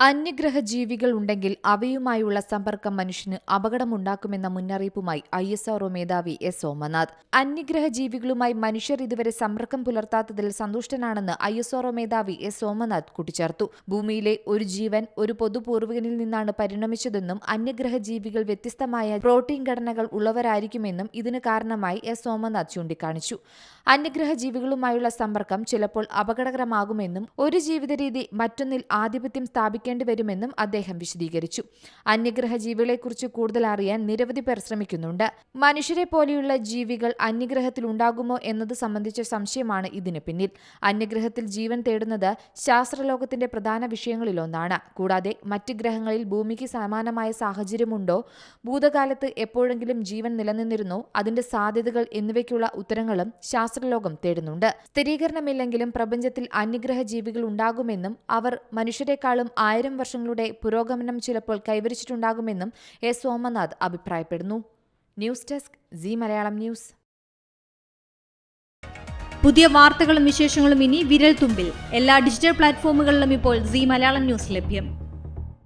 അന്യഗ്രഹ ജീവികൾ ഉണ്ടെങ്കിൽ അവയുമായുള്ള സമ്പർക്കം മനുഷ്യന് അപകടമുണ്ടാക്കുമെന്ന മുന്നറിയിപ്പുമായി ഐ എസ് ആർഒ മേധാവി എസ് സോമനാഥ്. അന്യഗ്രഹ ജീവികളുമായി മനുഷ്യർ ഇതുവരെ സമ്പർക്കം പുലർത്താത്തതിൽ സന്തുഷ്ടനാണെന്ന് ഐ എസ് ആർഒ മേധാവി എസ് സോമനാഥ് കൂട്ടിച്ചേർത്തു. ഭൂമിയിലെ ഒരു ജീവൻ ഒരു പൊതുപൂർവികനിൽ നിന്നാണ് പരിണമിച്ചതെന്നും അന്യഗ്രഹ ജീവികൾ വ്യത്യസ്തമായ പ്രോട്ടീൻ ഘടനകൾ ഉള്ളവരായിരിക്കുമെന്നും ഇതിന് കാരണമായി എസ് സോമനാഥ് ചൂണ്ടിക്കാണിച്ചു. അന്യഗ്രഹ ജീവികളുമായുള്ള സമ്പർക്കം ചിലപ്പോൾ അപകടകരമാകുമെന്നും ഒരു ജീവിത രീതി മറ്റൊന്നിൽ ആധിപത്യം സ്ഥാപിക്കേണ്ടി വരുമെന്നും അദ്ദേഹം വിശദീകരിച്ചു. അന്യഗ്രഹ ജീവികളെക്കുറിച്ച് കൂടുതൽ അറിയാൻ നിരവധി പേർ ശ്രമിക്കുന്നുണ്ട്. മനുഷ്യരെ പോലെയുള്ള ജീവികൾ അന്യഗ്രഹത്തിൽ ഉണ്ടാകുമോ എന്നത് സംബന്ധിച്ച സംശയമാണ് ഇതിന് പിന്നിൽ. അന്യഗ്രഹത്തിൽ ജീവൻ തേടുന്നത് ശാസ്ത്രലോകത്തിന്റെ പ്രധാന വിഷയങ്ങളിലൊന്നാണ്. കൂടാതെ മറ്റ് ഗ്രഹങ്ങളിൽ ഭൂമിക്ക് സമാനമായ സാഹചര്യമുണ്ടോ? ഭൂതകാലത്ത് എപ്പോഴെങ്കിലും ജീവൻ നിലനിന്നിരുന്നോ? അതിന്റെ സാധ്യതകൾ എന്നിവയ്ക്കുള്ള ഉത്തരങ്ങളും ശാസ്ത്രലോകം തേടുന്നുണ്ട്. സ്ഥിരീകരണമില്ലെങ്കിലും പ്രപഞ്ചത്തിൽ അന്യഗ്രഹ ജീവികൾ ഉണ്ടാകുമെന്നും അവർ മനുഷ്യരെക്കാളും ആയിരം വർഷങ്ങളുടെ പുരോഗമനം ചിലപ്പോൾ കൈവരിച്ചിട്ടുണ്ടാകുമെന്നും എ സോമനാഥ് അഭിപ്രായപ്പെടുന്നു. News desk Zee Malayalam news. പുതിയ വാർത്തകളും വിശേഷങ്ങളും ഇനി വിരൽ തുമ്പിൽ എല്ലാ ഡിജിറ്റൽ പ്ലാറ്റ്ഫോമുകളിലും ഇപ്പോൾ സി മലയാളം ന്യൂസ് ലഭ്യം.